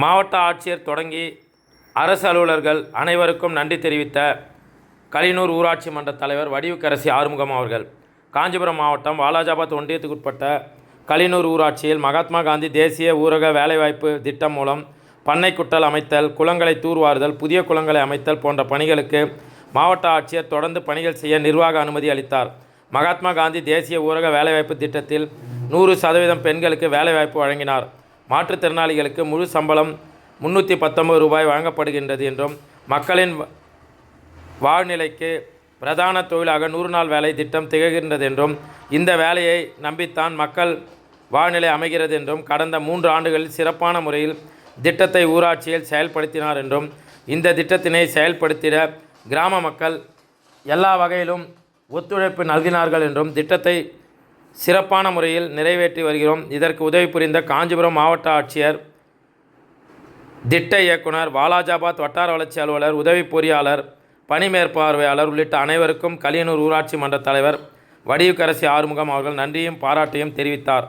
மாவட்ட ஆட்சியர் தொடங்கி அரசு அலுவலர்கள் அனைவருக்கும் நன்றி தெரிவித்த கலினூர் ஊராட்சி மன்ற தலைவர் வடிவுக்கரசி ஆறுமுகம் அவர்கள். காஞ்சிபுரம் மாவட்டம் வாலாஜாபாத் ஒன்றியத்துக்குட்பட்ட கலினூர் ஊராட்சியில் மகாத்மா காந்தி தேசிய ஊரக வேலைவாய்ப்பு திட்டம் மூலம் பண்ணை குட்டல் அமைத்தல் குளங்களை தூர்வாறுதல் புதிய குளங்களை அமைத்தல் போன்ற பணிகளுக்கு மாவட்ட ஆட்சியர் தொடர்ந்து பணிகள் செய்ய நிர்வாக அனுமதி அளித்தார். மகாத்மா காந்தி தேசிய ஊரக வேலைவாய்ப்பு திட்டத்தில் நூறு சதவீதம் பெண்களுக்கு வேலைவாய்ப்பு வழங்கினார். மாற்றுத்திறனாளிகளுக்கு முழு சம்பளம் முன்னூற்றி பத்தொன்பது ரூபாய் வழங்கப்படுகின்றது என்றும் மக்களின் வாழ்நிலைக்கு பிரதான தொழிலாக நூறு நாள் வேலை திட்டம் திகழ்கின்றது என்றும் இந்த வேலையை நம்பித்தான் மக்கள் வாழ்நிலை அமைகிறது என்றும் கடந்த மூன்று ஆண்டுகளில் சிறப்பான முறையில் திட்டத்தை ஊராட்சியில் செயல்படுத்தினார் என்றும் இந்த திட்டத்தினை செயல்படுத்திட கிராம மக்கள் எல்லா வகையிலும் ஒத்துழைப்பு நல்கினார்கள் என்றும் திட்டத்தை சிறப்பான முறையில் நிறைவேற்றி வருகிறோம். இதற்கு உதவி புரிந்த காஞ்சிபுரம் மாவட்ட ஆட்சியர் திட்ட இயக்குனர் வாலாஜாபாத் வட்டார வளர்ச்சி அலுவலர் உதவி பொறியாளர் பணி மேற்பார்வையாளர் உள்ளிட்ட அனைவருக்கும் கலியனூர் ஊராட்சி மன்ற தலைவர் வடிவுக்கரசி ஆறுமுகம் அவர்கள் நன்றியும் பாராட்டையும் தெரிவித்தார்.